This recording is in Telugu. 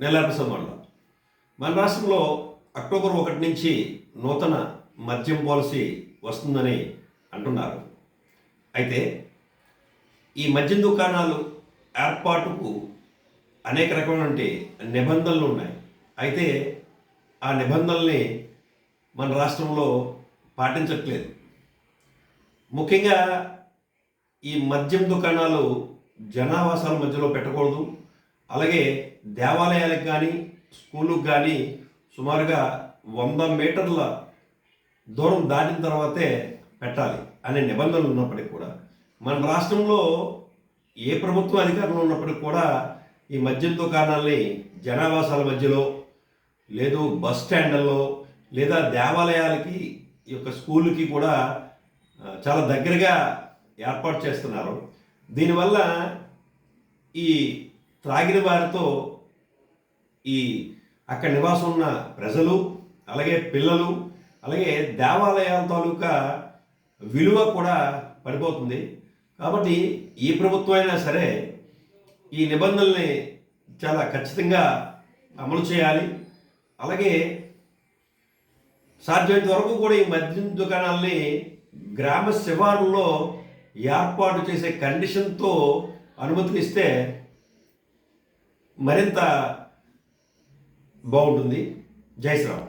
నెల్లారపసం మండలం మన రాష్ట్రంలో అక్టోబర్ ఒకటి నుంచి నూతన మద్యం పాలసీ వస్తుందని అంటున్నారు. అయితే ఈ మద్యం దుకాణాలు ఏర్పాటుకు అనేక రకమైనటువంటి నిబంధనలు ఉన్నాయి. అయితే ఆ నిబంధనల్ని మన రాష్ట్రంలో పాటించట్లేదు. ముఖ్యంగా ఈ మద్యం దుకాణాలు జనావాసాల మధ్యలో పెట్టకూడదు. అలాగే దేవాలయాలకు కానీ స్కూళ్ళకు కానీ సుమారుగా వంద మీటర్ల దూరం దాటిన తర్వాతే పెట్టాలి అనే నిబంధనలు ఉన్నప్పటికీ కూడా. మన రాష్ట్రంలో ఏ ప్రభుత్వ అధికారంలో ఉన్నప్పటికీ కూడా ఈ మద్యం దుకాణాల్ని జనావాసాల మధ్యలో లేదు బస్ స్టాండ్లలో లేదా దేవాలయాలకి ఈ యొక్క స్కూళ్ళకి కూడా చాలా దగ్గరగా ఏర్పాటు చేస్తున్నారు. దీనివల్ల ఈ త్రాగిన వారితో ఈ అక్కడ నివాసం ఉన్న ప్రజలు అలాగే పిల్లలు అలాగే దేవాలయాల తాలూకా విలువ కూడా పడిపోతుంది. కాబట్టి ఏ ప్రభుత్వం అయినా సరే ఈ నిబంధనల్ని చాలా ఖచ్చితంగా అమలు చేయాలి. అలాగే సాధ్యమైనంత వరకు కూడా ఈ మద్యం దుకాణాలని గ్రామ శివారుల్లో ఏర్పాటు చేసే కండిషన్తో అనుమతిని ఇస్తే మరింత బాగుంటుంది. జై శ్రీరామ్.